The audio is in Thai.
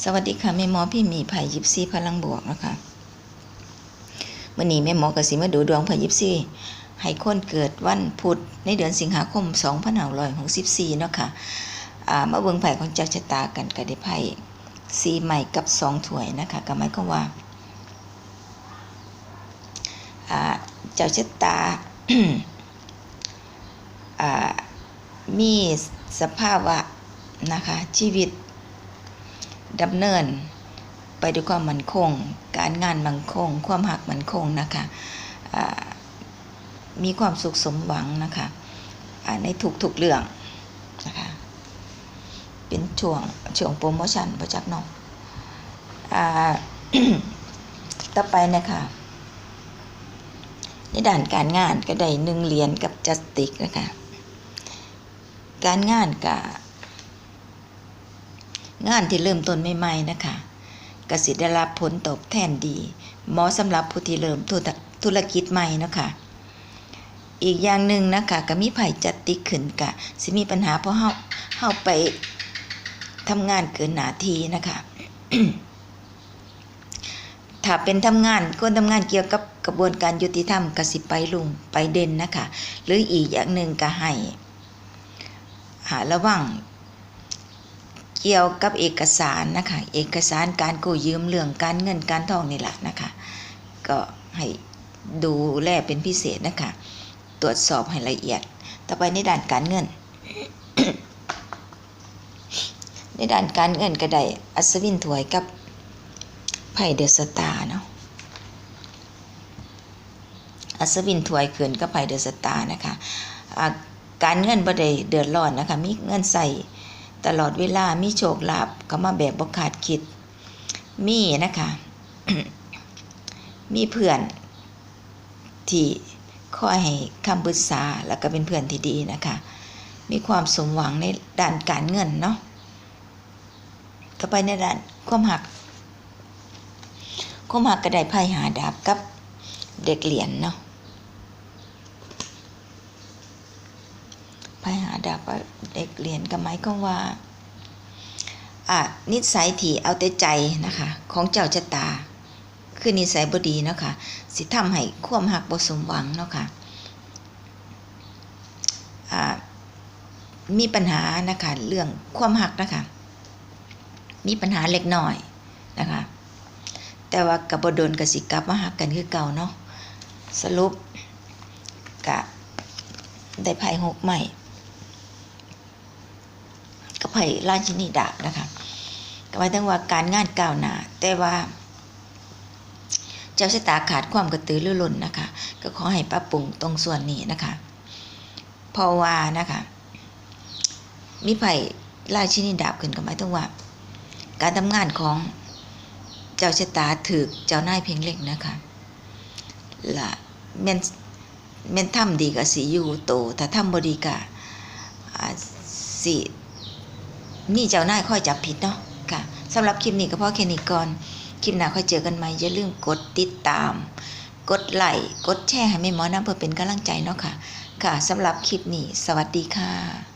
สวัสดีค่ะแม่หมอพี่มีไผ่ยิปซีพลังบวกนะคะวันนี้แม่หมอกสิมาดูดวงไผ่ยิปซีให้คนเกิดวันพุธในเดือนสิงหาคม2564เนาะค่ะอ่ามาเบิ่งไผ่ของเจ้าชะตากันก็ได้ไผ่สีใหม่กับสองถ้วยนะคะก็หมายความว่าเจ้าชะตามีสภาพะนะคะชีวิต ดำเนิน ไปด้วยความมั่นคง การงานมั่นคง ความหักมั่นคงนะคะมีความสุขสมหวังนะคะในทุกๆเรื่องนะคะเป็นช่วงช่วงโปรโมชั่นประจักษ์นอ่าต่อไปนะคะในด้านการงานก็ได้หนึ่งเหรียญกับจัสติกนะคะการงานกับ งานที่เริ่มต้นใหม่ๆนะคะกสิได้รับผลตอบแทนดีเหมาะสำหรับผู้ที่เริ่มธุรธุรกิจใหม่นะคะอีกอย่างหนึ่งนะคะก็มีไผ่จัดติขึ้นกะสิมีปัญหาเพราะเฮาเฮาไปทำงานเกินหน้าที่นะคะถ้าเป็นทำงานคนทำงานเกี่ยวกับกระบวนการยุติธรรมกสิไปลุงไปเด่นนะคะ หรืออีกอย่างหนึ่งก็ให้หาระวัง เกี่ยวกับเอกสารนะคะ เอกสารการกู้ยืมเรื่องการเงินการทองนี่แหละนะคะ ก็ให้ดูแลเป็นพิเศษนะคะ ตรวจสอบให้ละเอียด ต่อไปในด้านการเงิน ในด้านการเงินก็ได้อัศวินถวยกับไพ่เดอะสตาร์เนาะอัศวินถวยเขืนกับไพ่เดอะสตาร์นะคะ การเงินบ่ได้เดือดร้อนนะคะ มีเงินใส่ ตลอดเวลามีโชคลาภก็มาแบบบ่ขาดคิด มีนะคะ มีเพื่อนที่คอยให้คำปรึกษาแล้วก็เป็นเพื่อนที่ดีนะคะ มีความสมหวังในด้านการเงินเนาะก็ไปในด้านความหักความหักก็ได้ไพ่หาดาบกับเด็กเหรียญเนาะ ไพ่หา ดาบกับเด็กเหรียญก็หมายความว่าอะนิสัยที่เอาแต่ใจนะคะของเจ้าชะตา คือนิสัยบดีเนาะค่ะสิทำให้ความหักบ่สมหวังเนาะค่ะอ่ามีปัญหานะคะเรื่องความหักนะคะมีปัญหาเล็กน้อยนะคะแต่ว่ากับบโดนกับสิกลับมาหักกันคือเก่าเนาะสรุปกะได้ไพ่หกใหม่ ก็ไผ่ราชินีดาบนะคะก็หมายถึงว่าการงานก้าวหน้าแต่ว่าเจ้าชะตาขาดความกระตือรือร้นนะคะ ก็ขอให้ปรับปรุงตรงส่วนนี้นะคะเพราะว่านะคะ มีไผ่ราชินีดาบขึ้นก็หมายถึงว่า การทำงานของเจ้าชะตาถือเจ้านายเพียงเล็กนะคะละแม่นแม่นทำดีกับสีอยู่โตถ้าทำบดีกับสิ นี่เจ้านายค่อยจับผิดเนาะค่ะสำหรับคลิปนี้ก็พอแค่นี้ก่อนคลิปหน้าค่อยเจอกันใหม่อย่าลืมกดติดตาม กดไลค์กดแชร์ให้แม่หมอน้ำเพื่อเป็นกำลังใจเนาะค่ะ ค่ะสำหรับคลิปนี้ สวัสดีค่ะ